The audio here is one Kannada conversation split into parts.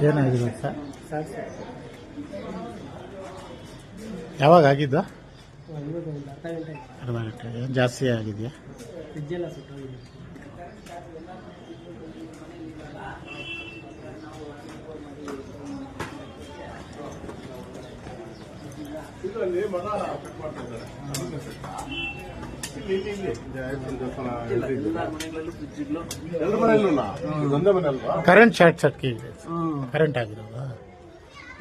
ಏನಾಗಿದೆ ಸರ್ ಯಾವಾಗ ಆಗಿದ್ದು ಅರ್ಧ ಗಂಟೆ ಏನು ಜಾಸ್ತಿ ಆಗಿದೆಯಾ? ಇದರಲ್ಲಿ ಮಗ ಕಟ್ ಮಾಡ್ತಾ ಇದು ಕರೆಂಟ್ ಶಾರ್ಟ್ ಸರ್ಕಿಟ್ ಕರೆಂಟ್ ಆಗಿರೋದು?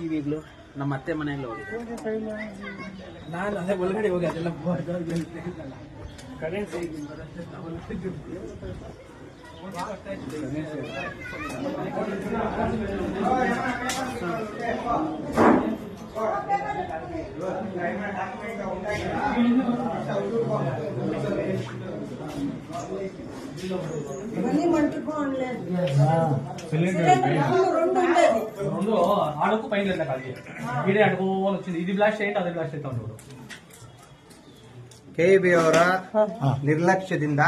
ಈಗಲೂ ನಮ್ಮ ಅತ್ತೆ ಮನೆಯಲ್ಲಿ ಹೋಗಿ ನಾನು ಅದೇ ಒಳಗಡೆ ಹೋಗಿ ಅದೆಲ್ಲ ಕರೆಂಟ್ ఇవన్నీ మంటుకోలేదు రెండు ఇదే అడుగు వచ్చింది. ఇది బ్లాస్ట్ అయ్యి అది బ్లాస్ట్ అవుతా ఉండదు ಕೆಇಬಿ ಅವರ ನಿರ್ಲಕ್ಷ್ಯದಿಂದ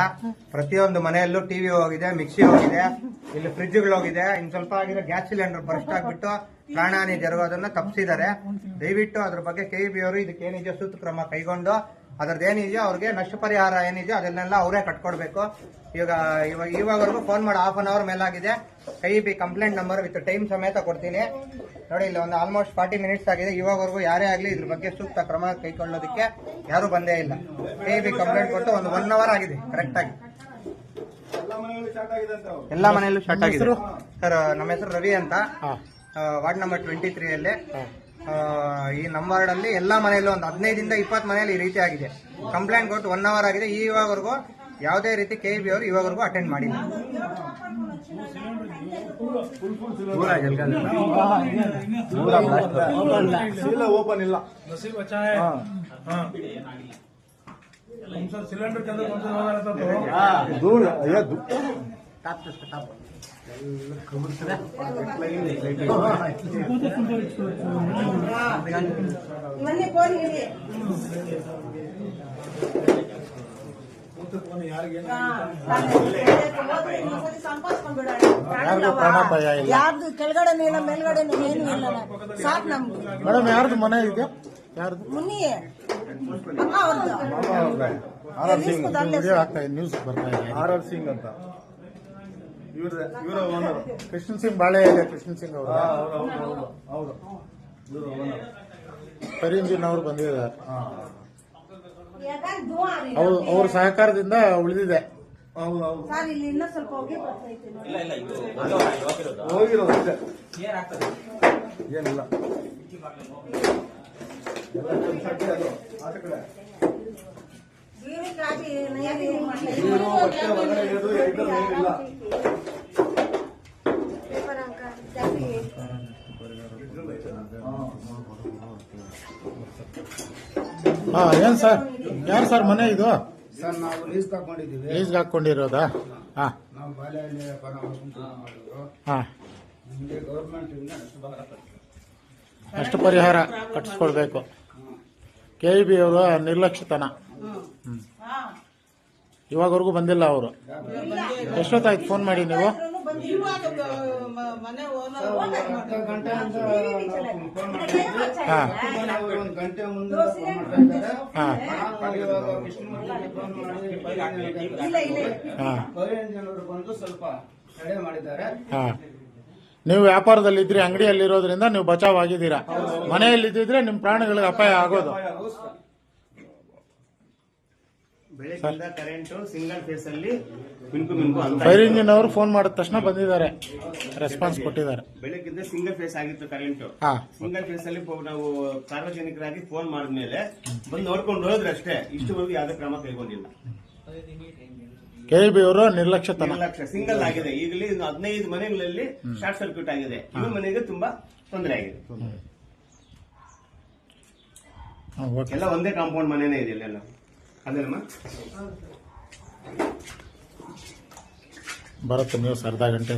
ಪ್ರತಿಯೊಂದು ಮನೆಯಲ್ಲೂ ಟಿವಿ ಹೋಗಿದೆ ಮಿಕ್ಸಿ ಹೋಗಿದೆ ಇಲ್ಲಿ ಫ್ರಿಡ್ಜ್ಗಳು ಹೋಗಿದೆ. ಇನ್ ಸ್ವಲ್ಪ ಆಗಿದೆ ಗ್ಯಾಸ್ ಸಿಲಿಂಡರ್ ಬರ್ಸ್ಟ್ ಆಗ್ಬಿಟ್ಟು ಪ್ರಾಣಹಾನಿ ಜರುಗೋದನ್ನ ತಪ್ಪಿಸಿದ್ದಾರೆ ದಯವಿಟ್ಟು ಅದ್ರ ಬಗ್ಗೆ ಕೆಇಬಿ ಅವರು ಇದಕ್ಕೆ ಏನಿದೆ ಸೂತ್ರ ಕ್ರಮ ಕೈಗೊಂಡು ಅದ್ರದ್ದು ಏನಿದೆಯೋ ಅವ್ರಿಗೆ ನಷ್ಟ ಪರಿಹಾರ ಏನಿದೆಯೋ ಅದನ್ನೆಲ್ಲ ಅವರೇ ಕಟ್ಕೊಡ್ಬೇಕು. ಇವಾಗ ಇವಾಗ ಇವಾಗವರೆಗೂ ಫೋನ್ ಮಾಡಿ ಹಾಫ್ ಅನ್ ಅವರ್ ಮೇಲಾಗಿದೆ. ಕೈ B complaint number with time ಸಮೇತ ಕೊಡ್ತೀನಿ. ನೋಡಿ ಇಲ್ಲಿ ಒಂದು ಆಲ್ಮೋಸ್ಟ್ ಫಾರ್ಟಿ ಮಿನಿಟ್ಸ್ ಆಗಿದೆ. ಇವಾಗವರೆಗೂ ಯಾರೇ ಆಗಲಿ ಇದ್ರ ಬಗ್ಗೆ ಸೂಕ್ತ ಕ್ರಮ ಕೈಗೊಳ್ಳೋದಕ್ಕೆ ಯಾರು ಬಂದೇ ಇಲ್ಲ. ಕೈ ಬಿ ಕಂಪ್ಲೇಂಟ್ ಕೊಟ್ಟು ಒಂದು ಒನ್ ಅವರ್ ಆಗಿದೆ ಕರೆಕ್ಟ್ ಆಗಿ. ಎಲ್ಲ ಮನೆಯಲ್ಲಿ ಸ್ಟಾರ್ಟ್ ಆಗಿದೆ. ಸರ್ ನಮ್ಮ ಹೆಸರು ರವಿ ಅಂತ. ವಾರ್ಡ್ ನಂಬರ್ ಟ್ವೆಂಟಿ ತ್ರೀ ಅಲ್ಲಿ. ಆ, ಈ ನಮ್ಮ ಅಲ್ಲಿ ಎಲ್ಲಾ ಮನೆಯಲ್ಲೂ ಒಂದು ಹದಿನೈದಿಂದ ಇಪ್ಪತ್ತು ಮನೆಯಲ್ಲಿ ಈ ರೀತಿ ಆಗಿದೆ. ಕಂಪ್ಲೇಂಟ್ ಕೊಟ್ಟು ಒನ್ ಅವರ್ ಆಗಿದೆ. ಇವಾಗವರೆಗೂ ಯಾವುದೇ ರೀತಿ ಕೆ ಬಿ ಅವರು ಇವಾಗವರೆಗೂ ಅಟೆಂಡ್ ಮಾಡಿಲ್ಲ. ಓಪನ್ ಇಲ್ಲ ದೂರ ಯಾರ್ದು ಕೆಳಗಡೆ ಇಲ್ಲ ಮೇಲ್ಗಡೆ ಏನು ಇಲ್ಲ. ಸಾಕ್ ನಮ್ದು. ಮೇಡಮ್ ಯಾರ್ದು ಮನೆ ಇದೆ? ಯಾರ್ದು? ಮುನ್ನಿ ಆರ್ ಆರ್ ಸಿಂಗ್ ಆಗ್ತಾ ನ್ಯೂಸ್ ಬರ್ತಾ ಇದೆ. ಆರ್ ಆರ್ ಸಿಂಗ್ ಅಂತ. ಇವ್ರ ಇವರ ಓನರ್ ಕೃಷ್ಣ ಸಿಂಗ್ ಬಾಳೆ ಇದೆ ಕೃಷ್ಣ ಸಿಂಗ್ ಅವರು. ಹೌದು ಹೌದು ಹೌದು ಇವರು ಓನರ್ ಕರೀಂಜಿನ್ ಅವರು ಬಂದಿದ್ದಾರೆ. ಅವ್ರ ಅವ್ರ ಸಹಕಾರದಿಂದ ಉಳಿದಿದೆ. ಹೌದು ಹೌದು. ಸರ್ ಇಲ್ಲಿ ಇನ್ನೂ ಸ್ವಲ್ಪ ಹೋಗಿ ಬರ್ತೈತೆ ಇದು ಹೋಗಿರೋದು ಅಷ್ಟೇ. ಏನಿಲ್ಲ. ಎಲ್ಲ ಕೆಲ್ಸಕ್ಕೆ ಅದು ಕಡೆ? ನೀರು ಹೊರಗಡೆ ಇರೋದು ಏನಿಲ್ಲ ಪೇಪರ್ ಅಂಕ, ಜಾಸ್ತಿ ಹಾ ಏನ್ ಸರ್? ಯಾರು ಸರ್ ಮನೆ ಇದು? ಸರ್ ನಾವು ಲೀಸ್ ಹಾಕೊಂಡಿದ್ದೀವಿ. ಲೀಸ್ಗೆ ಹಾಕೊಂಡಿರೋದಾ? ಹಾ. ನಾವು ಬಾಳೆಹಣ್ಣು ವ್ಯಾಪಾರ ಮಾಡಿದ್ರು. ಹಾ. ನಮಗೆ ಗೌರ್ಮೆಂಟ್ ನಷ್ಟ ಪರಿಹಾರ ಕಟ್ಟಿಸ್ಕೊಡ್ಬೇಕು ಕೆ ಇ ಬಿ ಅವರು ನಿರ್ಲಕ್ಷ್ಯತನ. ಇವಾಗವರೆಗೂ ಬಂದಿಲ್ಲ ಅವರು. ಎಷ್ಟೊತ್ತಾಯ್ತು ಫೋನ್ ಮಾಡಿ ನೀವು? ಅರ್ಧ ವ್ಯಾಪಾರದಲ್ಲಿ ಇದ್ರಿ ಗಂಟೆ ಮುಂದೆ ನಾವು ಬಂದು ಸ್ವಲ್ಪ ತಡೆ ಮಾಡಿದ್ದಾರೆ. ನೀವು ಅಂಗಡಿಯಲ್ಲಿ ಅಂಗಡಿಯಲ್ಲಿರೋದ್ರಿಂದ ನೀವು ಬಚಾವ್ ಆಗಿದ್ದೀರಾ? ಮನೆಯಲ್ಲಿದ್ದಿದ್ರೆ ನಿಮ್ಮ ಪ್ರಾಣಗಳಿಗೆ ಅಪಾಯ ಆಗೋದು. ಕರೆಂಟ್ ಸಿಂಗಲ್ ಫೇಸ್ ಅಲ್ಲಿ ಮಿನ್ಕು ಮಿನ್ಕು ಅಂತ ಫೈರ್ ಇಂಜಿನ್ ಅವರು ಫೋನ್ ಮಾಡಿದ ತಕ್ಷಣ ಬಂದಿದ್ದಾರೆ. ರೆಸ್ಪಾನ್ಸ್ ಕೊಟ್ಟಿದ್ದಾರೆ. ಬೆಳಗ್ಗೆ ಸಿಂಗಲ್ ಫೇಸ್ ಆಗಿತ್ತು ಕರೆಂಟ್ ಹಾ. ಸಿಂಗಲ್ ಫೇಸ್ ಅಲ್ಲಿ ನಾವು ಸಾರ್ವಜನಿಕರಾಗಿ ಫೋನ್ ಮಾಡಿದ್ಮೇಲೆ ಬಂದು ನೋಡ್ಕೊಂಡು ಹೋದ್ರೆ ಅಷ್ಟೇ. ಇಷ್ಟುವರೆಗೂ ಯಾವುದೇ ಕ್ರಮ ಕೈಗೊಂಡಿಲ್ಲ. ಕೆ ನಿರ್ಲಕ್ಷ್ಯ ಬಿ ಅವರು ನಿರ್ಲಕ್ಷ್ಯತನ. ನಿರ್ಲಕ್ಷ್ಯ. ಸಿಂಗಲ್ ಆಗಿದೆ. ಈಗಲೇ ಇನ್ನು ಹದಿನೈದು ಮನೆಗಳಲ್ಲಿ ಶಾರ್ಟ್ ಸರ್ಕ್ಯೂಟ್ ಆಗಿದೆ. ಈ ಮನೆಗೆ ತುಂಬಾ ತೊಂದರೆ ಆಗಿದೆ. ಹಾ, ಓಕೆ. ಎಲ್ಲ ಒಂದೇ ಕಾಂಪೌಂಡ್ ಮನೆನೇ ಇದೆ ಇಲ್ಲೆಲ್ಲ ಅದೇನಮ್ಮ ಬರುತ್ತೆ ನೀವು ಅರ್ಧ ಗಂಟೆ.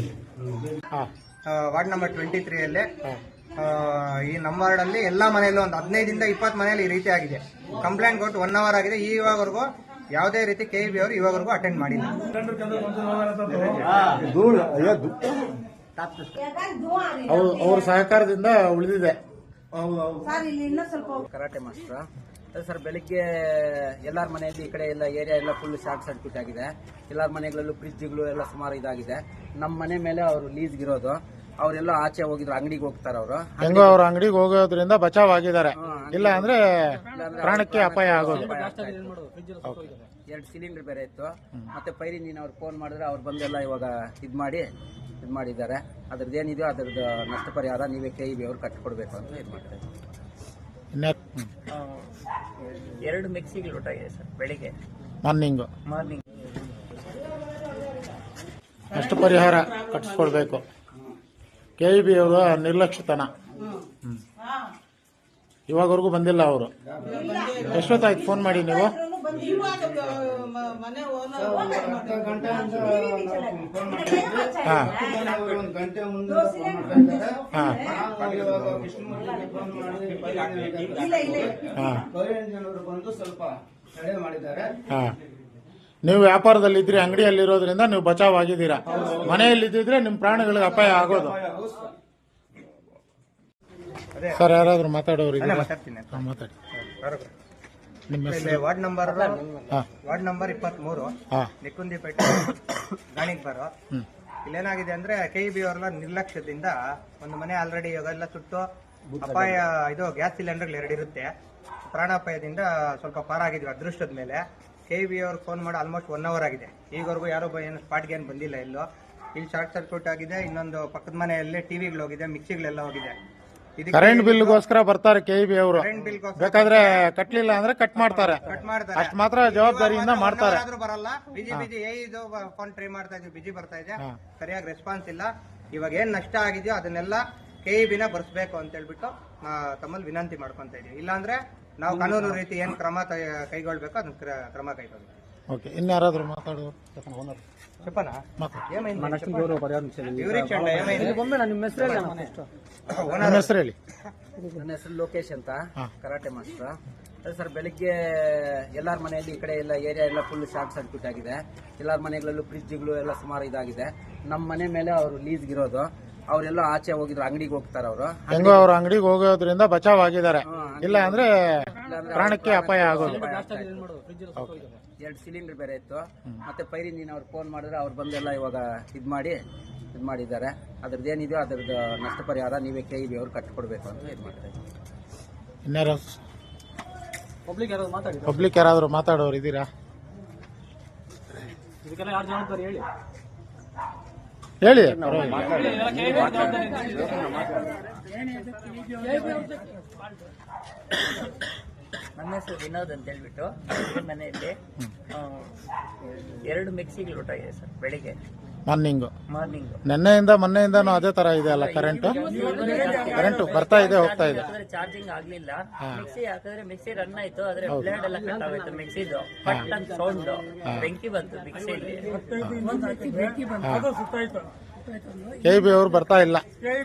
ಹಾ. ವಾರ್ಡ್ ನಂಬರ್ ಟ್ವೆಂಟಿ ತ್ರೀ ಅಲ್ಲಿ. ಹಾ. ಆ, ಈ ನಮ್ಮ ಅಲ್ಲಿ ಎಲ್ಲಾ ಮನೆಯಲ್ಲೂ ಒಂದು ಹದಿನೈದಿಂದ ಇಪ್ಪತ್ತು ಮನೆಯಲ್ಲಿ ಈ ರೀತಿ ಆಗಿದೆ. ಕಂಪ್ಲೇಂಟ್ ಕೊಟ್ಟು ಒನ್ ಅವರ್ ಆಗಿದೆ. ಇವಾಗವರೆಗೂ ಯಾವುದೇ ರೀತಿ ಕೆ ಬಿ ಅವರು ಇವಾಗವರೆಗೂ ಅಟೆಂಡ್ ಮಾಡಿಲ್ಲ. ದೂರ ಅಯ್ಯ ದೂ- ಟಾಪ್ ಸಿಸ್ಟಮ್ ಅವ್ರ ಅವ್ರ ಸಹಕಾರದಿಂದ ಉಳಿದಿದೆ. ಹೌದು ಹೌದು ಸರ್ ಇಲ್ಲಿ ಇನ್ನೂ ಸ್ವಲ್ಪ ಕರಾಟೆ ಮಾಸ್ಟರ್? ಸರ್ ಬೆಳಿಗ್ಗೆ ಎಲ್ಲರ ಮನೆಯಲ್ಲಿ ಈ ಕಡೆ ಎಲ್ಲ ಏರಿಯಾ ಎಲ್ಲ ಫುಲ್ ಶಾರ್ಟ್ ಸರ್ಕ್ಯೂಟ್ ಆಗಿದೆ. ಎಲ್ಲರ ಮನೆಗಳಲ್ಲೂ ಫ್ರಿಜ್ಗಳು ಎಲ್ಲ ಸುಮಾರು ಇದಾಗಿದೆ. ನಮ್ಮ ಮನೆ ಮೇಲೆ ಅವರು ಲೀಸ್ಗಿರೋದು ಅವರೆಲ್ಲ ಆಚೆ ಹೋಗಿದ್ರು ಅಂಗಡಿಗೆ ಹೋಗ್ತಾರೆ ಅವರು. ಹೆಂಗೋ ಅವ್ರ ಅಂಗಡಿಗೆ ಹೋಗೋದ್ರಿಂದ ಬಚಾವ್ ಆಗಿದ್ದಾರೆ ಇಲ್ಲ ಅಂದ್ರೆ ಪ್ರಾಣಕ್ಕೆ ಅಪಾಯ ಆಗೋದು. ಎರಡು ಸಿಲಿಂಡರ್ ಬೇರೆ ಇತ್ತು. ಮತ್ತೆ ಪೈರಿ ನೀನು ಅವ್ರು ಫೋನ್ ಮಾಡಿದ್ರೆ ಅವ್ರು ಬಂದೆಲ್ಲ ಇವಾಗ ಇದು ಮಾಡಿ ಇದು ಮಾಡಿದ್ದಾರೆ. ಅದ್ರದ್ದು ಏನಿದೆಯೋ ಅದ್ರದ್ದು ನಷ್ಟ ಪರಿಹಾರ ನೀವೇ ಕೆ ಇ ಬಿ ಅವ್ರು ಕಟ್ಟಿಕೊಡ್ಬೇಕು ಅಂತ ಇದು ಮಾಡ್ತಾರೆ ಇನ್ನೇ ಮಿಕ್ಸಿಗೆ ಎರಡು ಮಿಕ್ಸಿಗಳು ಒಟ್ಟಾಗಿದೆ ಸರ್ ಬೆಳಿಗ್ಗೆ. ಮಾರ್ನಿಂಗು ಮಾರ್ನಿಂಗ್ ನಷ್ಟ ಪರಿಹಾರ ಕಟ್ಟಿಸ್ಕೊಡ್ಬೇಕು. ಕೆ ಇ ಬಿ ಅವರ ನಿರ್ಲಕ್ಷ್ಯತನ. ಇವಾಗವರೆಗೂ ಬಂದಿಲ್ಲ ಅವರು. ಎಷ್ಟೊತ್ತಾಯ್ತು ಫೋನ್ ಮಾಡಿ ನೀವು? ಮನೆ ಒಂದು ಗಂಟೆ ಮುಂದೆ ಇಂಜಿನವರು ಬಂದು ಸ್ವಲ್ಪ ತಡೆ ಮಾಡಿದ್ದಾರೆ. ನೀವು ಅಂಗಡಿಯಲ್ಲಿ ಅಂಗಡಿಯಲ್ಲಿರೋದ್ರಿಂದ ನೀವು ಬಚಾವ್ ಆಗಿದ್ದೀರಾ ಮನೆಯಲ್ಲಿದ್ದಿದ್ರೆ ನಿಮ್ಮ ಪ್ರಾಣಿಗಳಿಗೆ ಅಪಾಯ ಆಗೋದು. ಸರ್ ಯಾರಾದ್ರೂ ಮಾತಾಡೋರು ಮಾತಾಡಿ. ಇಲ್ಲಿ ವಾರ್ಡ್ ನಂಬರ್ ಹಾ. ವಾರ್ಡ್ ನಂಬರ್ ಇಪ್ಪತ್ಮೂರು. ಹಾ. ನಿಕ್ಕುಂದಿಪೇಟೆ ಗಾಣಿಗ್ ಬರೋ. ಇಲ್ಲೇನಾಗಿದೆ ಅಂದ್ರೆ ಕೆ ಬಿ ಅವರ ನಿರ್ಲಕ್ಷ್ಯದಿಂದ ಒಂದು ಮನೆ ಆಲ್ರೆಡಿ ಇವಾಗೆಲ್ಲ ಸುಟ್ಟು ಅಪಾಯ ಇದು ಗ್ಯಾಸ್ ಸಿಲಿಂಡರ್ಗಳು ಎರಡು ಇರುತ್ತೆ. ಪ್ರಾಣಾಪಾಯದಿಂದ ಸ್ವಲ್ಪ ಪಾರಾಗಿದ್ವಿ ಅದೃಷ್ಟದ ಮೇಲೆ. ಕೆ ಬಿ ಅವ್ರು ಫೋನ್ ಮಾಡಿ ಆಲ್ಮೋಸ್ಟ್ ಒನ್ ಅವರ್ ಆಗಿದೆ. ಈಗವರೆಗೂ ಯಾರೋ ಬ- ಏನು ಸ್ಪಾಟ್ಗೆ ಏನು ಬಂದಿಲ್ಲ ಎಲ್ಲೋ. ಇಲ್ಲಿ ಶಾರ್ಟ್ ಸರ್ಕ್ಯೂಟ್ ಆಗಿದೆ ಇನ್ನೊಂದು ಪಕ್ಕದ ಮನೆಯಲ್ಲಿ ಟಿವಿಗಳು ಹೋಗಿದೆ ಮಿಕ್ಸಿಗಳೆಲ್ಲ ಹೋಗಿದೆ. ಇದಕ್ಕೆ ಕರೆಂಟ್ ಬಿಲ್ಗೋಸ್ಕರ ಬರ್ತಾರೆ ಕೆ ಬಿ ಅವರು. ಕರೆಂಟ್ ಬಿಲ್ಗೋಸ್ಕರ ಬೇಕಾದ್ರೆ ಕಟ್ಲಿಲ್ಲ ಅಂದ್ರೆ ಕಟ್ ಮಾಡ್ತಾರೆ. ಕಟ್ ಮಾಡ್ತಾರೆ. ಅಷ್ಟ್ ಮಾತ್ರ ಜವಾಬ್ದಾರಿಯಿಂದ ಮಾಡ್ತಾರೆ. ಆದ್ರೂ ಬರಲ್ಲ. ಬಿಜಿ ಬಿಜಿ ಏ ಇದು ಫೋನ್ ಟ್ರೈ ಮಾಡ್ತಾ ಇದ್ವಿ. ಬಿಜಿ ಬರ್ತಾ ಇದೆ. ಸರಿಯಾಗಿ ರೆಸ್ಪಾನ್ಸ್ ಇಲ್ಲ. ಇವಾಗ ಏನ್ ನಷ್ಟ ಆಗಿದೆಯೋ ಅದನ್ನೆಲ್ಲ ಕೆ ಬಿನ ಬರ್ಸ್ಬೇಕು ಅಂತ ಹೇಳ್ಬಿಟ್ಟು ತಮ್ಮಲ್ಲಿ ವಿನಂತಿ ಮಾಡ್ಕೊಂತ ಇದೀವಿ. ಇಲ್ಲಾಂದ್ರೆ ನಾವು ಕಾನೂನು ರೀತಿ ಏನ್ ಕ್ರಮ ತ- ಕೈಗೊಳ್ಬೇಕು ಅದನ್ನ ಕ್ರ- ಕ್ರಮ ಕೈಗೊಳ್ಬೇಕು. ఓకే ఇన్ని యారాదరూ ನಿಮ್ಮ ಹೆಸರು ನನ್ನ ಹೆಸರು ಲೋಕೇಶ್ ಅಂತ ಕರಾಟೆ ಮಾಸ್ಟರ್. ಅದೇ ಸರ್ ಬೆಳಿಗ್ಗೆ ಎಲ್ಲರ ಮನೆಯಲ್ಲಿ ಈ ಕಡೆ ಎಲ್ಲ ಏರಿಯಾ ಎಲ್ಲ ಫುಲ್ ಶಾರ್ಟ್ ಸರ್ಕ್ಯೂಟ್ ಆಗಿದೆ. ಎಲ್ಲರ ಮನೆಗಳಲ್ಲೂ ಫ್ರಿಜ್ಗಳು ಎಲ್ಲ ಸುಮಾರು ಇದಾಗಿದೆ. ನಮ್ಮ ಮನೆ ಮೇಲೆ ಅವರು ಲೀಸ್ಗಿರೋದು ಅವರೆಲ್ಲ ಆಚೆ ಹೋಗಿದ್ರು ಅಂಗಡಿಗೆ ಹೋಗ್ತಾರೆ ಅವರು. ಹೆಂಗೋ ಅವ್ರ ಅಂಗಡಿಗೆ ಹೋಗೋದ್ರಿಂದ ಬಚಾವ್ ಆಗಿದ್ದಾರೆ. ಇಲ್ಲ ಅಂದ್ರೆ ಪ್ರಾಣಕ್ಕೆ ಅಪಾಯ ಆಗೋದು. ಎರಡು ಸಿಲಿಂಡರ್ ಬೇರೆ ಇತ್ತು. ಮತ್ತೆ ಪೈರಿ ನೀನು ಅವ್ರು ಫೋನ್ ಮಾಡಿದ್ರೆ ಅವ್ರು ಬಂದೆಲ್ಲ ಇವಾಗ ಇದು ಮಾಡಿ ಇದು ಮಾಡಿದ್ದಾರೆ. ಅದ್ರದ್ದು ಏನಿದೆಯೋ ಅದ್ರದ್ದು ನಷ್ಟ ಪರಿಹಾರ ನೀವೇ ಕೈ ಇ ಬಿ ಅವ್ರು ಕಟ್ಕೊಡ್ಬೇಕು ಅಂತ ಇದು ಮಾಡ್ತಾರೆ ಇನ್ಯಾರ? ಪಬ್ಲಿಕ್ ಯಾರಾದ್ರು ಮಾತಾಡಿ ಪಬ್ಲಿಕ್ ಯಾರಾದರೂ ಮಾತಾಡೋರು ಇದ್ದೀರಾ? ಇದಕ್ಕೆಲ್ಲ ಯಾರು ಜವಾಬ್ದಾರಿ ಹೇಳಿ. ಹೇಳಿ. ನನ್ನ ಹೆಸರು ವಿನೋದ್ ಅಂತ ಹೇಳ್ಬಿಟ್ಟು ಮನೆಯಲ್ಲಿ ಎರಡು ಮಿಕ್ಸಿಗೆ ಮಿಕ್ಸಿಗಳು ಇದೆ ಸರ್ ಬೆಳಿಗ್ಗೆ. ಮಾರ್ನಿಂಗ್. ಮಾರ್ನಿಂಗ್. ನಿನ್ನೆಯಿಂದ ಮೊನ್ನೆಯಿಂದನೂ ಅದೇ ತರ ಇದೆ ಅಲ್ಲ ಕರೆಂಟ್? ಕರೆಂಟ್ ಬರ್ತಾ ಇದೆ ಹೋಗ್ತಾ ಇದೆ. ಚಾರ್ಜಿಂಗ್ ಆಗ್ಲಿಲ್ಲ. ಮಿಕ್ಸಿ ಯಾಕಂದ್ರೆ ಮಿಕ್ಸಿ ರನ್ ಆಯ್ತು ಆದ್ರೆ ಬ್ಲೇಡ್ ಎಲ್ಲ ಕಟ್ ಆಗೋಯ್ತು ಮಿಕ್ಸಿದು. ಪಟ್ ಅಂತ ಸೌಂಡ್ ಬೆಂಕಿ ಬಂತು ಮಿಕ್ಸಿಯಲ್ಲಿ ಕೆ ಬಿ ಅವ್ರು ಬರ್ತಾ ಇಲ್ಲ.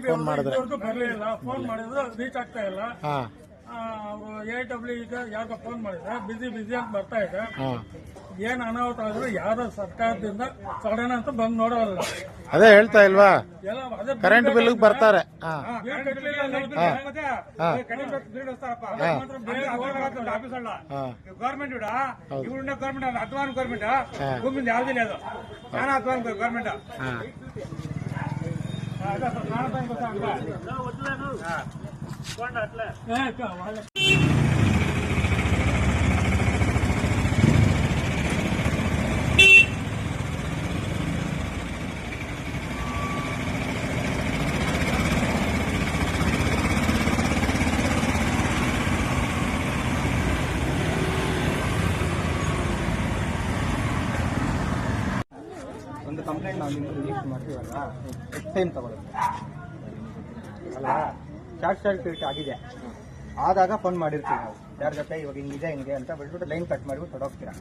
ಫೋನ್ ಮಾಡಿದ್ರೆ. ಫೋನ್ ಮಾಡಿದ್ರು ರೀಚ್ ಆಗ್ತಾ ಇಲ್ಲ. ಹಾ. ಅವರು ಎ ಡಬ್ಲ್ಯೂ ಈಗ ಯಾರಿಗ ಫೋನ್ ಮಾಡಿದ್ರೆ ಬಿಸಿ ಬಿಸಿ ಅಂತ ಬರ್ತಾ ಇದೆ ಏನ್ ಅನಾಹುತ ಆದ್ರೂ ಯಾರ ಸರ್ಕಾರದಿಂದ ಸಡನ್ ಅಂತ ಬಂದ್ ನೋಡೋಲ್ಲ ಅದೇ ಹೇಳ್ತಾ ಇಲ್ವಾ ಕರೆಂಟ್ ಬಿಲ್ ಬರ್ತಾರೆ ಗೌರ್ಮೆಂಟ್ ಇಡ. ಇವ್ರನ್ನ ಗೌರ್ಮೆಂಟ್ ಅದ್ವಾನ್ ಗೌರ್ಮೆಂಟ್ ಹಾ. ಭೂಮಿಂದ ಯಾವ್ದಿಲ್ಲ ಅದು ನಾನು ಅದ್ವಾನ್ ಗೌರ್ಮೆಂಟ್ ಹಾ ಒಂದು ಕಂಪ್ಲೇಂಟ್ ನಾವು ನಿಮ್ಗೆ ರಿಜಿಸ್ಟರ್ ಮಾಡ್ತೀವಲ್ಲ ಎಷ್ಟು ಟೈಮ್ ತಗೊಳುತ್ತೆ ಅಲ್ಲ ಶಾರ್ಟ್ ಸರ್ಕ್ಯೂಟ್ ಆಗಿದೆ. ಆದಾಗ ಫೋನ್ ಮಾಡಿರ್ತೀವಿ ನಾವು. ಯಾರ ಜೊತೆ? ಇವಾಗ ಹಿಂಗಿದೆ ಹಿಂಗೆ ಅಂತ ಬಿಟ್ಬಿಟ್ಟು ಲೈನ್ ಕಟ್ ಮಾಡಿಬಿಟ್ಟು ಹೊಡೋಗ್ತೀರಾ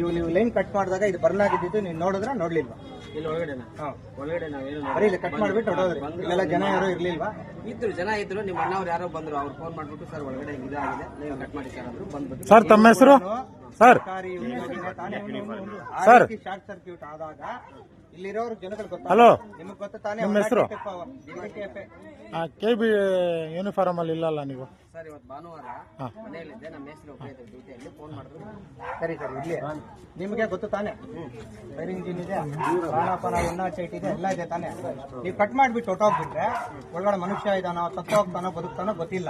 ಇವು ನೀವು ಲೈನ್ ಕಟ್ ಮಾಡಿದಾಗ ಇದು ಬರ್ನ್ ಆಗಿದ್ದು ನೀವು ನೋಡಿದ್ರೆ? ನೋಡ್ಲಿಲ್ವಾ? ಇಲ್ಲಿ ಒಳಗಡೆ ಒಳಗಡೆ ನಾವೇನು ಬರೀ ಇಲ್ಲಿ ಕಟ್ ಮಾಡಿಬಿಟ್ಟು ಹೊಡೋದ್ರಿ ಇಲ್ಲೆಲ್ಲ ಜನ ಯಾರೋ ಇರ್ಲಿಲ್ವಾ? ಇದ್ರು ಜನ ಇದ್ರು. ನಿಮ್ಮ ಅಣ್ಣವ್ರು ಯಾರೋ ಬಂದ್ರು. ಅವ್ರು ಫೋನ್ ಮಾಡ್ಬಿಟ್ಟು ಸರ್ ಒಳಗಡೆ ಇದಾಗಿದೆ. ನೀವು ಕಟ್ ಮಾಡಿ ಸರ್ ಅಂದ್ರು. ಬಂದ್ಬಿಟ್ಟು ಸರ್ ತಮ್ಮ ಹೆಸರು? ಸರ್. ಶಾರ್ಟ್ ಸರ್ಕ್ಯೂಟ್ ಆದಾಗ ಇಲ್ಲಿರೋರು ಜನಗಳು ಗೊತ್ತಾ? ಹಲೋ? ನಿಮಗೆ ಗೊತ್ತು ತಾನೇ ನಿಮ್ಮ ಹೆಸರು? ಕೆ ಬಿ ಯೂನಿಫಾರ್ಮ್ ಅಲ್ಲಿ ಇಲ್ಲಲ್ಲ ನೀವು? ಸರ್ ಇವತ್ತು ಭಾನುವಾರ ಮನೆಯಲ್ಲಿದ್ದೆ ನಮ್ಮ ಹೆಸರು ಒಬ್ಬರೇ ಇದ್ದಾರೆ ಡ್ಯೂಟಿಯಲ್ಲಿ. ಫೋನ್ ಮಾಡಿದ್ರು. ಸರಿ ಸರಿ ಇಲ್ಲಿ ನಿಮಗೆ ಗೊತ್ತು ತಾನೆ? ಫೈರಿಂಗ್ ಜಿನ್ ಇದೆ ಪ್ರಾಣಾಪಾನ ಎನ್ನ ಚೈಟ್ ಇದೆ ಎಲ್ಲ ಇದೆ ತಾನೆ? ನೀವು ಕಟ್ ಮಾಡಿಬಿಟ್ಟು ಹೊಟ್ಟೋಗ್ಬಿಟ್ರೆ ಒಳಗಡೆ ಮನುಷ್ಯ ಇದಾನೋ ಸತ್ತೋಗ್ತಾನೋ ಬದುಕ್ತಾನೋ ಗೊತ್ತಿಲ್ಲ.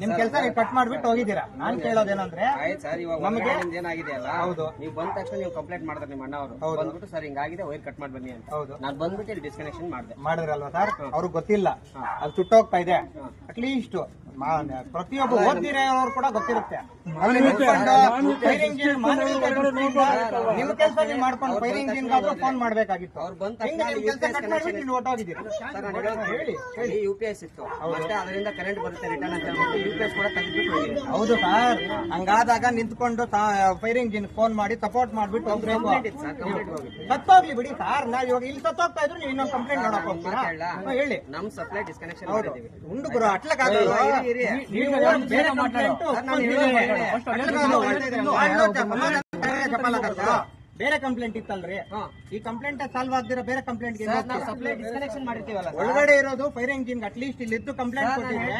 ನಿಮ್ ಕೆಲಸ ನೀವು ಕಟ್ ಮಾಡ್ಬಿಟ್ಟು ಹೋಗಿದ್ದೀರಾ? ನಾನ್ ಕೇಳೋದೇನಂದ್ರೆ ಆಯ್ತು ಸರ್ ಇವಾಗ ನಮಗೆ ಏನಾಗಿದೆ ಅಲ್ಲ? ಹೌದು. ನೀವು ಬಂದ ತಕ್ಷಣ ನೀವು ಕಂಪ್ಲೇಂಟ್ ಮಾಡ್ತಾರೆ ನಿಮ್ಮ ಅಣ್ಣ ಅವರು ಹೌದು. ಬಂದ್ಬಿಟ್ಟು ಸರ್ ಹಿಂಗಾಗಿದೆ ವೈರ್ ಕಟ್ ಮಾಡಿ ಬನ್ನಿ ಅಂತ. ಹೌದು. ನಾನು ಬಂದ್ಬಿಟ್ಟು ಇಲ್ಲಿ ಡಿಸ್ಕನೆಕ್ಷನ್ ಮಾಡಿದೆ. ಮಾಡಿದ್ರಲ್ವಾ ಸರ್? ಅವ್ರಿಗೆ ಗೊತ್ತಿಲ್ಲ. ಅದು ಸುಟ್ಟೋಗ್ತಾ ಇದೆ. ಅಟ್ಲೀಸ್ಟ್ ಪ್ರತಿಯೊಬ್ಬ ಓದ್ದಿರೋರು ಕೂಡ ಗೊತ್ತಿರುತ್ತೆ. ಫೈರಿಂಗ್ ಜಿನ್ ನಿಮ್ಮ ಕೆಲಸ ನೀವು ಮಾಡ್ಕೊಂಡು ಫೈರಿಂಗ್ ಜಿನ್ ಫೋನ್ ಮಾಡ್ಬೇಕಾಗಿತ್ತು. ಹೇಳಿ ಯು ಪಿ ಎಸ್ ಇತ್ತು. ಮತ್ತೆ ಅದರಿಂದ ಕರೆಂಟ್ ಬರುತ್ತೆ ರಿಟರ್ನ್ ಅಂತ ಹೇಳ್ಬಿಟ್ಟು ಯು ಪಿ ಎಸ್ ಕೂಡ ತೆಗೆದ್ಬಿಟ್ಟು ಹೌದು ಸರ್. ಹಂಗಾದಾಗ ನಿಂತ್ಕೊಂಡು ಫೈರಿಂಗ್ ಇಂಜಿನ್ ಫೋನ್ ಮಾಡಿ ಸಪೋರ್ಟ್ ಮಾಡ್ಬಿಟ್ಟು ಹೋಗ್ಬೇಕು. ಸತ್ತೋಗ್ಲಿ ಬಿಡಿ ಸರ್. ನಾವ್ ಇವಾಗ ಇಲ್ಲಿ ಸತ್ತೋಗ್ತಾ ಇದ್ರು ನೀವು ಇನ್ನೊಂದು ಕಂಪ್ಲೇಂಟ್ ಮಾಡಕ್ ಹೋಗ್ತೀರಾ? ಹೇಳಿ. ನಮ್ ಸಪ್ಲೈ ಡಿಸ್ಕನೆಕ್ಷನ್ ಹೌದು. ಉಂಡು ಗುರು ಅಟ್ಲಕ್ಕಾಗಲ್ಲ ಬೇರೆ ಕಂಪ್ಲೇಂಟ್ ಬೇರೆ ಕಂಪ್ಲೇಂಟ್ ಇತ್ತಲ್ರಿ? ಈ ಕಂಪ್ಲೇಂಟ್ ಸಾಲ್ವ್ ಆಗದಿರೋ ಬೇರೆ ಕಂಪ್ಲೇಂಟ್ ಸಪ್ಲೈ ಡಿಸ್ಕನೆಕ್ಷನ್ ಮಾಡಿರ್ತೀವಲ್ಲ. ಒಳಗಡೆ ಇರೋದು ಫೈರ್ ಇಂಜಿನ್ ಅಟ್ಲೀಸ್ಟ್ ಇಲ್ಲಿ ಇದ್ದು ಕಂಪ್ಲೇಂಟ್ ಕೊಟ್ಟಿದ್ರೆ.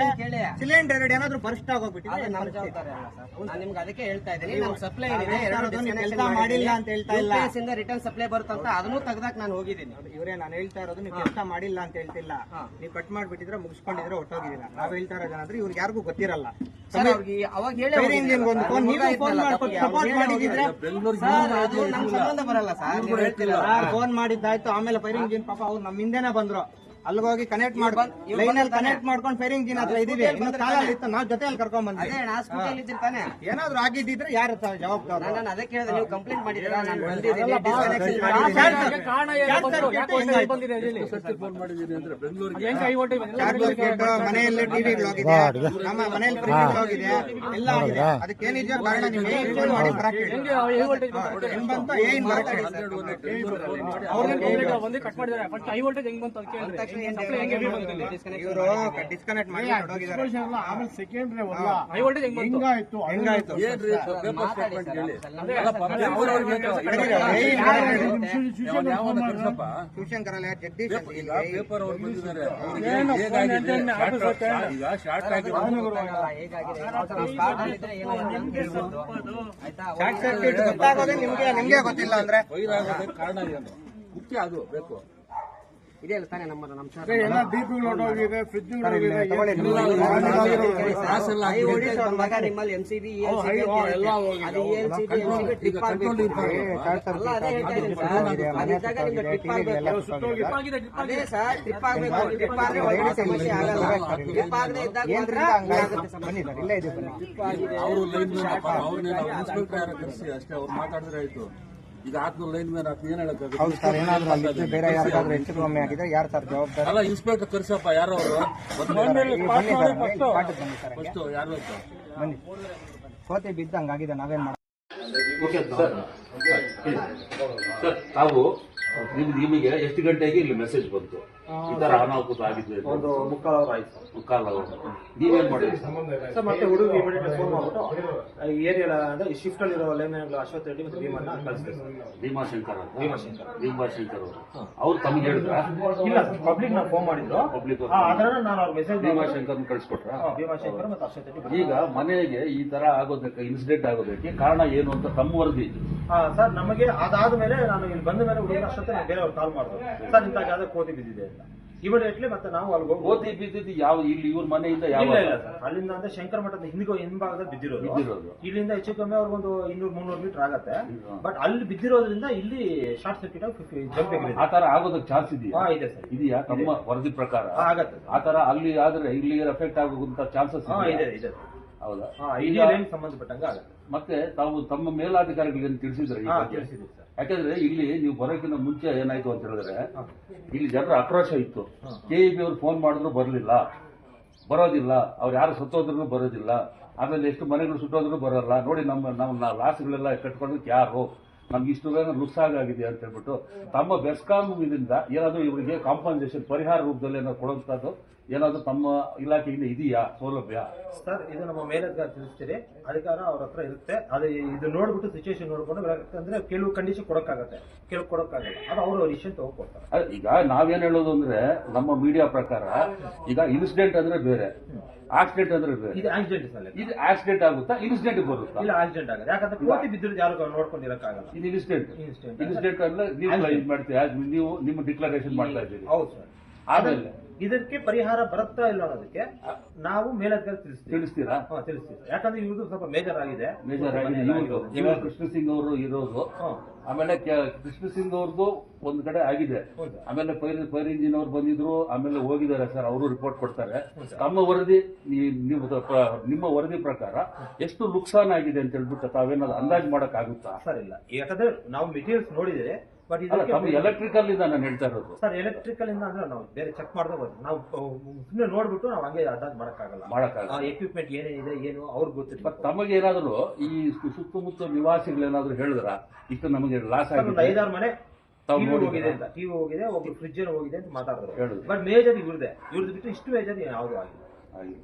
ಸಿಲಿಂಡರ್ ಎರಡು ಏನಾದ್ರು ಬರ್ಸ್ಟ್ ಆಗೋಗ್ಬಿಟ್ಟಿದೆ ನಿಮ್ಗೆ ಅದಕ್ಕೆ ಹೇಳ್ತಾ ಇದ್ದೀನಿ ನಮ್ಮ ಸಪ್ಲೈ ನಾವು ನೀವು disconnection ಮಾಡಿಲ್ಲ ಅಂತ ಹೇಳ್ತಾ ಇಲ್ಲ. ಇಂದ ರಿಟರ್ನ್ ಸಪ್ಲೈ ಬರುತ್ತಂತ ಅದನ್ನು ತೆಗ್ದಾಕ್ ನಾನು ಹೋಗಿದ್ದೀನಿ. ಇವರೇ ನಾನು ಹೇಳ್ತಾ ಇರೋದು ನೀವು ಕೆಲಸ ಮಾಡಿಲ್ಲ ಅಂತ ಹೇಳ್ತಿಲ್ಲ. ನೀವು ಕಟ್ ಮಾಡ್ಬಿಟ್ಟಿದ್ರೆ ಮುಗಿಸ್ಕೊಂಡಿದ್ರೆ ಹೊಟ್ಟೋಗಿದ್ದೀನಿ ನಾವ್ ಹೇಳ್ತಾ ಇರೋದೇನಾದ್ರೆ ಇವ್ರಿಗೆ ಯಾರಿಗೂ ಗೊತ್ತಿರಲ್ಲ. ಅವಾಗ ಹೇಳಿ ಫೋನ್ ಮಾಡ್ಕೊಂಡು ಸಪೋರ್ಟ್ ಮಾಡಿದ್ರೆ ಸಂಬಂಧ ಬರಲ್ಲ ಸರ್. ಫೋನ್ ಮಾಡಿದ್ದಾಯ್ತು ಆಮೇಲೆ ಫೈರಿಂಗ್ ಏನ್ ಪಾಪ ಅವ್ರು ನಮ್ಮ ಹಿಂದೆನೆ ಬಂದ್ರು. ಅಲ್ಲಿಗೋಗಿ ಕನೆಕ್ಟ್ ಮಾಡ್ಕೊಂಡು ಲೈನ್ ಅಲ್ಲಿ ಕನೆಕ್ಟ್ ಮಾಡ್ಕೊಂಡು ಫೇರಿಂಗ್ ಜೀನ್ ಹತ್ರ ಇದೀವಿ ಕಾಲಲ್ಲಿ ಇತ್ತು ನಾವು ಜೊತೆಯಲ್ಲಿ ಕರ್ಕೊಂಡ್ ಬಂದ್ವಿ. ಅದೇ ನಾ ಸ್ಕೂಟಿಯಲ್ಲಿ ಇದ್ದಿರ್ತಾನೆ ಏನಾದ್ರು ಆಗಿದ್ದಿದ್ರೆ ಯಾರು ಜವಾಬ್ದಾರ? ನಾನು ಅದಕ್ಕೆ ಹೇಳಿದೆ ನೀವು ಕಂಪ್ಲೇಂಟ್ ಮಾಡಿದ್ದೀರಾ? ನಾನು ಬಂದಿದ್ದೀನಿ disconnection ಮಾಡಿದ್ದೀನಿ. ಕಾರಣ ಏನು ಬಂತು? ಯಾಕೆ ಹೊಟ್ಟೆ ಬಂದಿದೆ? ಹೇಳಿ ಹೆಂಗ್ ಹೈ ವೋಲ್ಟೇಜ್ ಬಂದಿಲ್ಲ? ಮನೆಯಲ್ಲಿ ಟಿವಿ ಹೋಗಿದೆ ನಮ್ಮ ಮನೆಯಲ್ಲಿ ಫ್ರಿಜ್ ಎಲ್ಲ ಆಗಿದೆ. ಅದಕ್ಕೆ ಏನಿದೆಯೋ ಕಾರಣ ನೀವು ಏನ್ ಫೋನ್ ಮಾಡಿ ಬರಕ್ಕೆ ಹೇಳಿ. ಹೆಂಗೆ ಹೈ ವೋಲ್ಟೇಜ್ ಬಂತು? ಹೆಂಗ್ ಬಂತು ಏನ್ ಬರಕ್ಕೆ ಹೇಳಿ. ಅವ್ರಿಗೆ ಬಂದು ಕಟ್ ಮಾಡಿದ್ದಾರೆ. ವೋಲ್ಟೇಜ್ ಹೆಂಗ್ ಬಂತು ಅಂತ ಕೇಳಿದ್ರೆ? ಡಿಸ್ಕನೆಕ್ಟ್ ಮಾಡಿ ಆಮೇಲೆ ಸೆಕೆಂಡ್ರಿ ಹೈ ವೋಲ್ಟೇಜ್ ಹೆಂಗ್ ಬಂತು ಹೆಂಗಾಯ್ತು ಹೆಂಗಾಯ್ತು ಶಿವಶಂಕರಲ್ಲ ಜಗದೀಶ್ ಏನಾಗಿದೆ ಅಂತ ಹೇಳ್ಬೋದು. ಆಯ್ತಾ ಶಾರ್ಟ್ ಸರ್ಕ್ಯೂಟ್ ಗೊತ್ತಾಗೋದೇ ನಿಮ್ಗೆ ನಿಮ್ಗೆ ಗೊತ್ತಿಲ್ಲ ಅಂದ್ರೆ ಕಾರಣ ಏನು ಮುಖ್ಯ ಅದು ಬೇಕು ತಾನೇ ನಮ್ಮ ನಮ್ಮ ಸರ್ ಎಲ್ಲ ದೀಪಗಳು ಹೊರಟೋಗಿದೆ ಫ್ರಿಜ್ ತಗೊಳ್ಳಿ. ಹೈ ವೋಲ್ಟೇಜ್ ಬಂದಾಗ ನಿಮ್ಮಲ್ಲಿ ಎಂ ಸಿ ಬಿ ಅದು ಎಲ್ ಸಿ ಬಿ ಟ್ರಿಪ್ ಆಗಬೇಕು. ಅಲ್ಲ ಅದೇ ಹೇಳ್ತೀನಿ ಸರ್ ಅದಿದ್ದಾಗ ನಿಮ್ಗೆ ಟ್ರಿಪ್ ಆಗಬೇಕು. ಅದೇ ಸರ್ ಟ್ರಿಪ್ ಆಗಬೇಕು. ಟ್ರಿಪ್ ಆದ್ರೆ ಒಳ್ಳೆ ಸಮಸ್ಯೆ ಆಗಲ್ಲ. ಟ್ರಿಪ್ ಆಗದೆ ಇದ್ದಾಗ ಮಾತ್ರ ಏನ್ರಿಂದ ಆಗುತ್ತೆ ಬನ್ನಿ ಸರ್ ಇಲ್ಲೇ ಇದೆ ಬನ್ನಿ. ಟ್ರಿಪ್ ಆಗಿದೆ ಅವರು ಲೈನ್ ಅವ್ರನ್ನೆಲ್ಲ ಮುನ್ಸಿಪಲ್ ಇನ್ಸ್ಪೆಕ್ಟರ್ ಕರೆಸಿ ಅಷ್ಟೇ ಅವ್ರು ಮಾತಾಡಿದ್ರೆ ಆಯ್ತು. ಈಗ ಆತ್ಮ ಲೈನ್ ಮ್ಯಾನ್ ಆತ್ಮ ಏನು ಹೌದು ಸರ್ ಏನಾದರೂ ಅಲ್ಲಿ ಬೇರೆ ಯಾರಿಗಾದ್ರೂ ಹೆಚ್ಚು ಕಮ್ಮಿ ಆಗಿದೆ ಯಾರು ಸರ್ ಜವಾಬ್ದಾರಿ? ಅಲ್ಲ ಇನ್ಸ್ಪೆಕ್ಟರ್ ಕರ್ಸಪ್ಪ ಯಾರು ಅವರು? ಬನ್ನಿ ಸರ್ ಪಾಠಕ್ಕೆ ಬನ್ನಿ ಸರ್ ಫಸ್ಟ್ ಯಾರು ಅಂತ ಬನ್ನಿ. ಕೋತಿ ಬಿದ್ದ ಹಂಗಾಗಿದೆ ನಾವೇನ್ ಸರ್. ಸರ್ ತಾವು ನಿಮ್ಗೆ ನಿಮಗೆ ಎಷ್ಟು ಗಂಟೆಗೆ ಇಲ್ಲಿ ಮೆಸೇಜ್ ಬಂತು? ಈ ತರ ಅನಾಹುತ ಆಗಿದೆ ಒಂದು ಮುಕ್ಕಾಲು ಅವರ್ ಆಯ್ತು. ಮುಕ್ಕಾಲು ಅವರ್ ನೀವೇನ್ ಮಾಡಿದ್ರಿ? ಸರ್ ಸರ್ ಮತ್ತೆ ಹುಡುಗ ಇಮಿಡಿಯೇಟ್ ಫೋನ್ ಮಾಡ್ಬಿಟ್ಟು ಏರಿಯಾ ಅಂದ್ರೆ ಶಿಫ್ಟ್ ಅಲ್ಲಿರೋ ಲೈನ್ ಅಶ್ವಥ್ ರೆಡ್ಡಿ ಮತ್ತು ಭೀಮಣ್ಣ ಸರ್. ಭೀಮಾಶಂಕರ್ ಅಂತ ಭೀಮಾಶಂಕರ್. ಭೀಮಾಶಂಕರ್ ಅವರು. ಅವ್ರು ತಮ್ಗೆ ಹೇಳಿದ್ರ? ಇಲ್ಲ ಪಬ್ಲಿಕ್ ನಾವು ಫೋನ್ ಮಾಡಿದ್ರು. ಪಬ್ಲಿಕ್ ಆ, ಅದನ್ನ ನಾನು ಅವ್ರ ಮೆಸೇಜ್ ಭೀಮಾಶಂಕರ್ ಕಳಿಸ್ಕೊಟ್ರ? ಭೀಮಾಶಂಕರ್ ಮತ್ತೆ ಅಶ್ವಥ್ ರೆಡ್ಡಿ ಈಗ ಮನೆಗೆ ಈ ತರ ಆಗೋದಕ್ಕೆ ಇನ್ಸಿಡೆಂಟ್ ಆಗೋದಕ್ಕೆ ಕಾರಣ ಏನು ಅಂತ ತಮ್ಮ ವರದಿ ಹಾ ಸರ್ ನಮಗೆ ಅದಾದ ಮೇಲೆ ನಾನು ಇಲ್ಲಿ ಬಂದ ಮೇಲೆ ಹುಡುಗ ಅಷ್ಟೊತ್ತೆ ನಾನು ಬೇರೆಯವ್ರು ಕಾಲ್ ಮಾಡಿದ್ರು ಸರ್ ಇಂಥ ಯಾವ್ದೋ ಕೋತಿ ಬಿದ್ದಿದೆ ಅಂತ. ಇಮಿಡಿಯೇಟ್ಲಿ ಮತ್ತೆ ನಾವು ಅಲ್ಲಿ ಹೋಗಿ ಓದಿ ಬಿದ್ದಿದ್ದು ಯಾವ ಇಲ್ಲಿ ಇವ್ರ ಮನೆಯಿಂದ ಯಾವ ಇಲ್ಲ ಇಲ್ಲ ಸರ್. ಅಲ್ಲಿಂದ ಅಂದ್ರೆ ಶಂಕರ ಮಠದ ಹಿಂದಿಗೋ ಹಿಂಭಾಗದಲ್ಲಿ ಬಿದ್ದಿರೋದು. ಬಿದ್ದಿರೋದು. ಇಲ್ಲಿಂದ ಹೆಚ್ಚು ಕಮ್ಮಿ ಅವ್ರಿಗೊಂದು ಇನ್ನೂರು ಮುನ್ನೂರು ಮೀಟರ್ ಆಗತ್ತೆ. ಬಟ್ ಅಲ್ಲಿ ಬಿದ್ದಿರೋದ್ರಿಂದ ಇಲ್ಲಿ ಶಾರ್ಟ್ ಸರ್ಕ್ಯೂಟ್ ಆಗಿ ಜಂಪ್ ಆ ತರ ಆಗೋದಕ್ಕೆ ಚಾನ್ಸ್ ಇದೆಯಾ? ಹಾ ಇದೆ ಸರ್. ಇದೆಯಾ? ತಮ್ಮ ವರದಿ ಪ್ರಕಾರ? ಹಾ, ಆಗತ್ತೆ ಆ ತರ ಅಲ್ಲಿ ಆದ್ರೆ ಇಲ್ಲಿ ಎಫೆಕ್ಟ್ ಆಗುವಂತ ಚಾನ್ಸಸ್ ಹಾ ಇದೆ ಇದೆ ಹೌದಾ? ಹಾ ಇಡೀ ಲೈನ್ ಸಂಬಂಧಪಟ್ಟಂಗ ಆಗತ್ತೆ. ಮತ್ತೆ ತಾವು ತಮ್ಮ ಮೇಲಾಧಿಕಾರಿಗಳಿಗೆ ತಿಳಿಸಿದ್ರೆ ಯಾಕಂದ್ರೆ ಇಲ್ಲಿ ನೀವು ಬರೋಕ್ಕಿಂತ ಮುಂಚೆ ಏನಾಯ್ತು ಅಂತ ಹೇಳಿದ್ರೆ ಇಲ್ಲಿ ಜನರ ಆಕ್ರೋಶ ಇತ್ತು. ಕೆ ಇ ಬಿ ಅವ್ರು ಫೋನ್ ಮಾಡಿದ್ರು ಬರಲಿಲ್ಲ. ಬರೋದಿಲ್ಲ. ಅವ್ರು ಯಾರು ಸುತ್ತೋದ್ರು ಬರೋದಿಲ್ಲ. ಆಮೇಲೆ ಎಷ್ಟು ಮನೆಗಳು ಸುಟ್ಟೋದ್ರು ಬರೋಲ್ಲ. ನೋಡಿ ನಮ್ಮ ನಮ್ಮ ಲಾಸ್ಗಳೆಲ್ಲ ಕಟ್ಕೊಳ್ಳೋದಕ್ಕೆ ಯಾರು? ನಮ್ಗೆ ಇಷ್ಟು ಬೇಗ ಲುಸ್ಸಾಗಿದೆ ಅಂತ ಹೇಳ್ಬಿಟ್ಟು ತಮ್ಮ ಬೆಸ್ಕಾಂ ಇದರಿಂದ ಏನಾದ್ರು ಇವರಿಗೆ ಕಾಂಪನ್ಸೇಷನ್ ಪರಿಹಾರ ರೂಪದಲ್ಲಿ ಏನಾದ್ರು ಕೊಡುವಂತದ್ದು ಏನಾದ್ರು ತಮ್ಮ ಇಲಾಖೆಯಿಂದ ಇದೆಯಾ ಸೌಲಭ್ಯ? ಸರ್ ಇದು ನಮ್ಮ ಮೇಲಧಿಕಾರಿ ತಿಳಿಸ್ತೀರಿ. ಅಧಿಕಾರ ಅವ್ರ ಹತ್ರ ಇರುತ್ತೆ. ಅದು ಇದು ನೋಡ್ಬಿಟ್ಟು ಸಿಚುವೇಶನ್ ನೋಡ್ಕೊಂಡು ಅಂದ್ರೆ ಕೆಲವು ಕಂಡೀಷನ್ ಕೊಡಕ್ಕಾಗತ್ತೆ. ಕೆಲವು ಕೊಡೋಕ್ಕಾಗಲ್ಲ. ಅದು ಅವರು ಡಿಸಿಷನ್ ತಗೊಂಡ್ಕೊಡ್ತಾರೆ. ಅದ್ ಈಗ ನಾವೇನ್ ಹೇಳೋದು ಅಂದ್ರೆ ನಮ್ಮ ಮೀಡಿಯಾ ಪ್ರಕಾರ ಈಗ ಇನ್ಸಿಡೆಂಟ್ ಅಂದ್ರೆ ಬೇರೆ. ಆಕ್ಸಿಡೆಂಟ್ ಅಂದ್ರೆ ಬೇರೆ. ಇದು ಆಕ್ಸಿಡೆಂಟ್ ಸರ್ ಇದು ಆಕ್ಸಿಡೆಂಟ್ ಆಗುತ್ತಾ ಇನ್ಸಿಡೆಂಟ್ ಬರುತ್ತಾ? ಇಲ್ಲ ಆಕ್ಸಿಡೆಂಟ್ ಆಗುತ್ತೆ ಯಾಕಂದ್ರೆ ಕೋಟಿ ಬಿದ್ದಿರೋದು ಯಾರು ನೋಡ್ಕೊಂಡಿರಕ್ಕಾಗಲ್ಲ ಇದು ಇನ್ಸಿಡೆಂಟ್ Incident. ಇನ್ಸಿಡೆಂಟ್ ಅಂದ್ರೆ ನೀವು ಇದು ಮಾಡ್ತೀರಾ? ನೀವು ನಿಮ್ಮ ಡಿಕ್ಲರೇಷನ್ ಮಾಡ್ತಾ ಇದ್ದೀರಿ. ಹೌದು ಸರ್. ಆಮೇಲೆ ಇದಕ್ಕೆ ಪರಿಹಾರ ಬರುತ್ತಾ ಇಲ್ಲ ಅನ್ನೋದಕ್ಕೆ ನಾವು ಮೇಲಧಿಕಾರಿ ತಿಳಿಸ್ತೀವಿ. ತಿಳಿಸ್ತೀರಾ? ಹಾ ತಿಳಿಸ್ತೀವಿ. ಯಾಕಂದ್ರೆ ಇವ್ರದ್ದು ಸ್ವಲ್ಪ ಮೇಜರ್ ಆಗಿದೆ. ಮೇಜರ್ ಆಗಿದೆ ಇವ್ರದ್ದು ಕೃಷ್ಣ ಸಿಂಗ್ ಅವರು ಇರೋದು. ಆಮೇಲೆ ಕೆ- ಕೃಷ್ಣ ಸಿಂಗ್ ಅವ್ರದ್ದು ಒಂದ್ ಕಡೆ ಆಗಿದೆ. ಹೌದು. ಆಮೇಲೆ ಫೈರ್ ಫೈರ್ ಇಂಜಿನ್ ಅವ್ರು ಬಂದಿದ್ರು ಆಮೇಲೆ ಹೋಗಿದ್ದಾರೆ ಸರ್ ಅವರು ರಿಪೋರ್ಟ್ ಕೊಡ್ತಾರೆ. ತಮ್ಮ ವರದಿ ಈ- ಪ್ರ- ನಿಮ್ಮ ವರದಿ ಪ್ರಕಾರ ಎಷ್ಟು ನುಕ್ಸಾನ್ ಆಗಿದೆ ಅಂತ ಹೇಳ್ಬಿಟ್ಟು ತಾವೇನಾದ್ರು ಅಂದಾಜು ಮಾಡಕ್ ಆಗುತ್ತಾ ಸರ್ ಇಲ್ಲ. ಯಾಕಂದ್ರೆ ನಾವು ಮೆಟೀರಿಯಲ್ಸ್ ನೋಡಿದ್ರೆ ಬಟ್ ಎಲೆಕ್ಟ್ರಿಕಲ್ ಇಂದ ನಾನು ಹೇಳ್ತಾ ಇರೋದು. ಸರ್ ಎಲೆಕ್ಟ್ರಿಕಲ್ ಇಂದ ಅಂದ್ರೆ ನಾವು ಬೇರೆ ಚೆಕ್ ಬರುತ್ತೆ ನಾವು ಸುಮ್ಮನೆ ನೋಡ್ಬಿಟ್ಟು ನಾವು ಹಂಗೆ ಅಂದಾಜು ಮಾಡಕ್ಕಾಗಲ್ಲ. ಮಾಡಕ್ಕಾಗಲ್ಲ. ಎಕ್ವಿಪ್ಮೆಂಟ್ ಏನೇನಿದೆ ಏನು ಅವ್ರಿಗೆ ಗೊತ್ತಿಲ್ಲ ಬಟ್ ತಮಗೇನಾದರೂ ಈ ಸುತ್ತಮುತ್ತ ನಿವಾಸಿಗಳೇನಾದರೂ ಹೇಳಿದ್ರ? ಇಷ್ಟು ನಮಗೆ ಲಾಸ್ ಆಗುತ್ತೆ ಆಗಿದೆ. ಐದಾರು ಮನೆ ಹೋಗಿದೆ ಅಂತ. ಟಿವಿ ಹೋಗಿದೆ ಒಬ್ರು ಫ್ರಿಜ್ ಹೋಗಿದೆ ಅಂತ ಮಾತಾಡಿದ್ರು. ಬಟ್ ಮೇಜರ್ ಇವ್ರದೆ. ಇವ್ರದ್ದು ಬಿಟ್ಟು ಇಷ್ಟು ಮೇಜರ್ ಯಾವುದು ಆಗಿಲ್ಲ. ಆಗಿಲ್ಲ.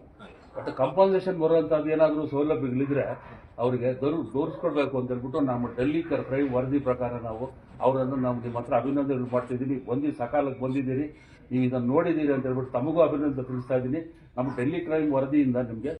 ಬಟ್ ಕಂಪನ್ಸೇಷನ್ ಬರುವಂತದ್ದು ಏನಾದ್ರು ಸೌಲಭ್ಯಗಳಿದ್ರೆ ಅವರಿಗೆ ದೊರ್, ತೋರಿಸ್ಕೊಡ್ಬೇಕು ಅಂತ ಹೇಳ್ಬಿಟ್ಟು ನಮ್ಮ ಡೆಲ್ಲಿ ಕ್ರೈಮ್ ವರದಿ ಪ್ರಕಾರ ನಾವು ಅವರನ್ನು ನಾವು ನಿಮ್ಮ ಹತ್ರ ಅಭಿನಂದನೆ ಮಾಡ್ತಿದ್ದೀನಿ. ಬಂದು ಸಕಾಲಕ್ಕೆ ಬಂದಿದ್ದೀರಿ. ನೀವು ಇದನ್ನು ನೋಡಿದ್ದೀರಿ ಅಂತ ಹೇಳ್ಬಿಟ್ಟು ತಮಗೂ ಅಭಿನಂದನೆ ತಿಳಿಸ್ತಾ ಇದ್ದೀನಿ. ನಮ್ಮ ಡೆಲ್ಲಿ ಕ್ರೈಮ್ ವರದಿಯಿಂದ ನಿಮಗೆ